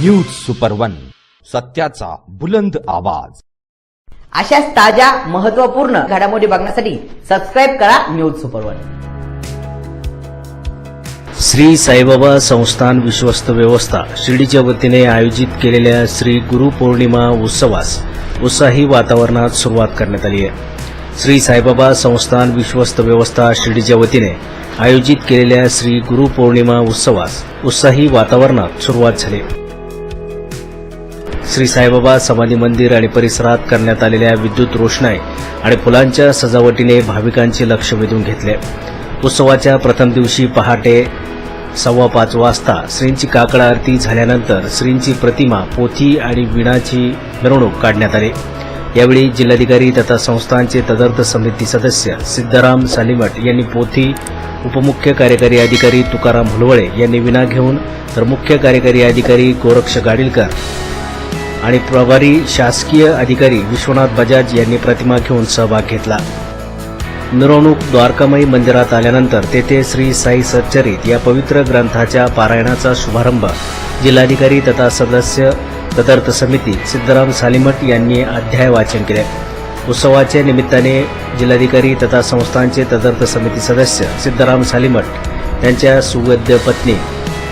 News super one सत्याचा बुलंद आवाज. अशाच ताज्या महत्त्वपूर्ण घडामोडी बघण्यासाठी सबस्क्राईब करा news super one Shri Saibaba Sansthan विश्वस्त व्यवस्था शिर्डीच्या वतीने आयोजित केलेल्या श्री गुरुपौर्णिमा उत्सवास उत्साही वातावरणात सुरुवात करण्यात आली आहे. श्री साईबाबा संस्थान विश्वस्त व्यवस्था शिर्डीच्या वतीने आयोजित केलेल्या श्री गुरुपौर्णिमा उत्सवास उत्साही वातावरणात सुरुवात झाली. श्री साईबाबा समाधी मंदिर आणि परिसरात करण्यात आलेल्या विद्युत रोषणाई आणि फुलांच्या सजावटीने भाविकांचे लक्ष वेधून घेतले. उत्सवाच्या प्रथम दिवशी पहाटे सव्वा पाच वाजता श्रींची काकड आरती झाल्यानंतर श्रींची प्रतिमा पोथी आणि विणाची मिरवणूक काढण्यात आली. यावेळी जिल्हाधिकारी तथा संस्थांचे तदर्थ समिती सदस्य सिद्धाराम सालिमट यांनी पोथी उपमुख्य कार्यकारी अधिकारी तुकाराम हुलवळे यांनी विणा घेऊन तर मुख्य कार्यकारी अधिकारी गोरक्ष गाडीलकर आणि प्रभारी शासकीय अधिकारी विश्वनाथ बजाज यांनी प्रतिमा घेऊन सहभाग घेतला. मिरवणूक द्वारकामयी मंदिरात आल्यानंतर तेथे श्री साई सच्चरित या पवित्र ग्रंथाच्या पारायणाचा शुभारंभ जिल्हाधिकारी तथा सदस्य तदर्थ समिती सिद्धराम सालिमठ यांनी अध्याय वाचन केले. उत्सवाच्या निमित्ताने जिल्हाधिकारी तथा संस्थांचे तदर्थ समिती सदस्य सिद्धराम सालिमठ यांच्या सुवैद्य पत्नी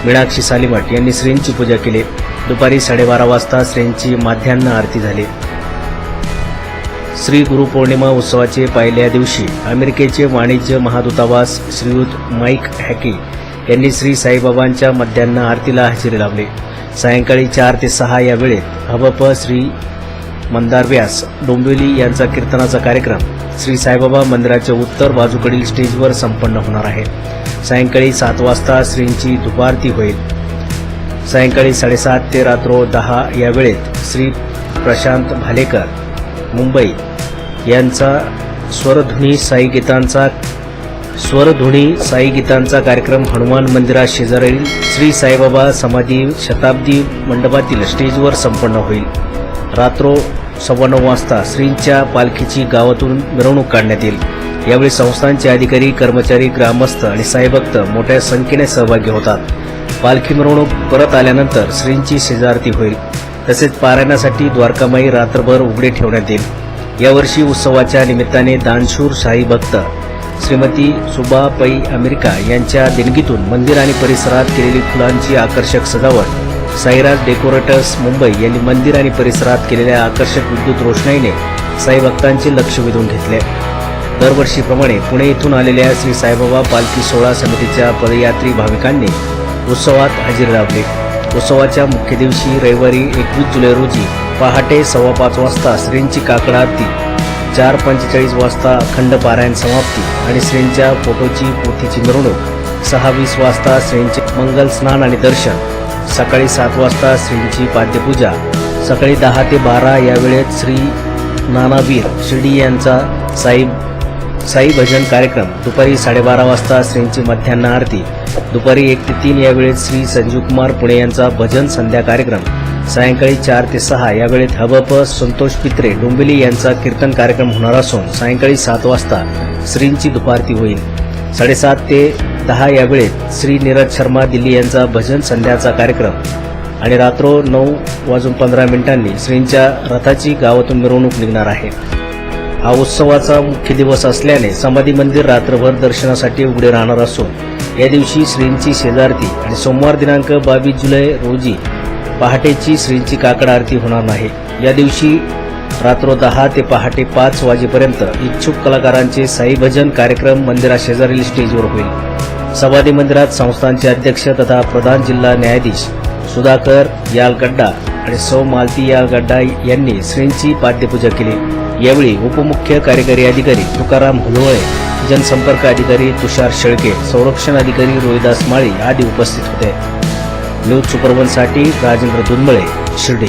मीनाक्षी सालिमठ यांनी श्रींची पूजा केली. दुपारी साडेबारा वाजता श्रींची माध्यान्ह आरती झाली. श्री गुरुपौर्णिमा उत्सवाचे पहिल्या दिवशी अमेरिकेचे वाणिज्य महादूतावास श्रीयुत माईक हॅकी यांनी श्री साईबाबांच्या मध्यान्ह आरतीला हजेरी लावली. सायंकाळी चार ते सहा या वेळेत हबप श्री मंदार व्यास डोंबिवली यांचा कीर्तनाचा कार्यक्रम श्री साईबाबा मंदिराच्या उत्तर बाजूकडील स्टेजवर संपन्न होणार आहे. सायंकाळी सात वाजता श्रींची दुपारती होईल. सायंकाळी साडेसात ते रात्र दहा या वेळेत श्री प्रशांत भालेकर मुंबई यांचा स्वरध्वनी साई गीतांचा स्वरधुनी साई गीतांचा कार्यक्रम हनुमान मंदिरात शेजारील श्री साईबाबा समाधी शताब्दी मंडपातील स्टेजवर संपन्न होईल. रात्रो सव्वा नऊ वाजता श्रींच्या पालखीची गावातून मिरवणूक काढण्यात येईल. यावेळी संस्थांचे अधिकारी कर्मचारी ग्रामस्थ आणि साईभक्त मोठ्या संख्येने सहभागी होतात. पालखी मिरवणूक परत आल्यानंतर श्रींची शेजारती होईल. तसेच पारायणासाठी द्वारकामाई रात्रभर उघडे ठेवण्यात येईल. यावर्षी उत्सवाच्या निमित्ताने दानशूर शाही भक्त श्रीमती सुबा पै अमेरिका यांच्या देणगीतून मंदिर आणि परिसरात केलेली फुलांची आकर्षक सजावट साईराज डेकोरेटर्स मुंबई यांनी मंदिर आणि परिसरात केलेल्या आकर्षक विद्युत रोषणाईने साई भक्तांचे लक्ष वेधून घेतले. दरवर्षीप्रमाणे पुणे येथून आलेल्या श्री साईबाबा पालखी सोहळा समितीच्या पदयात्री भाविकांनी उत्सवात हजेरी लावली उत्सवाच्या मुख्य दिवशी रविवारी एकवीस जुलै रोजी पहाटे सव्वा पाच वाजता श्रींची काकड आरती. चार पंचेचाळीस वाजता अखंड पारायण समाप्ती आणि श्रींच्या फोटोची पोथीची मिरवणूक. सहा वीस वाजता श्रींचे मंगल स्नान आणि दर्शन. सकाळी सात वाजता श्रींची पाद्यपूजा. सकाळी दहा ते बारा या वेळेत श्री नानावीर शिर्डी यांचा साईब साई भजन कार्यक्रम दुपारी साडेबारा वाजता श्रींची मध्यान्ह आरती. दुपारी एक ते तीन या वेळेत श्री संजीव कुमार पुणे यांचा भजन संध्या कार्यक्रम. सायंकाळी चार ते सहा या वेळेत हबप संतोष पित्रे डोंबिली यांचा कीर्तन कार्यक्रम होणार असून सायंकाळी सात वाजता श्रींची दुपारती होईल. साडेसात ते दहा या वेळेत श्री नीरज शर्मा दिल्ली यांचा भजन संध्याचा कार्यक्रम. आणि रात्रो नऊ वाजून पंधरा मिनिटांनी श्रींच्या रथाची गावातून मिरवणूक निघणार आहे. हा उत्सवाचा मुख्य दिवस असल्याने समाधी मंदिर रात्रभर दर्शनासाठी उघडे राहणार असून या दिवशी श्रींची शेजारती आणि सोमवार दिनांक बावीस जुलै रोजी पहाटेची श्रींची काकड आरती होणार नाही. या दिवशी रात्र दहा ते पहाटे पाच वाजेपर्यंत इच्छुक कलाकारांचे साईभजन कार्यक्रम मंदिरा शेजारील स्टेजवर होईल. समाधी मंदिरात संस्थांचे अध्यक्ष तथा प्रधान जिल्हा न्यायाधीश सुधाकर यालगड्डा आणि सौ मालती यालगड्डा यांनी श्रींची पाद्यपूजा केली. यावेळी उपमुख्य कार्यकारी अधिकारी तुकाराम हुलवळे जनसंपर्क अधिकारी तुषार शेळके संरक्षण अधिकारी रोहिदास माळी आदी उपस्थित होते. न्यूज सुपरवनसाठी राजेंद्र दुनमळे शिर्डी.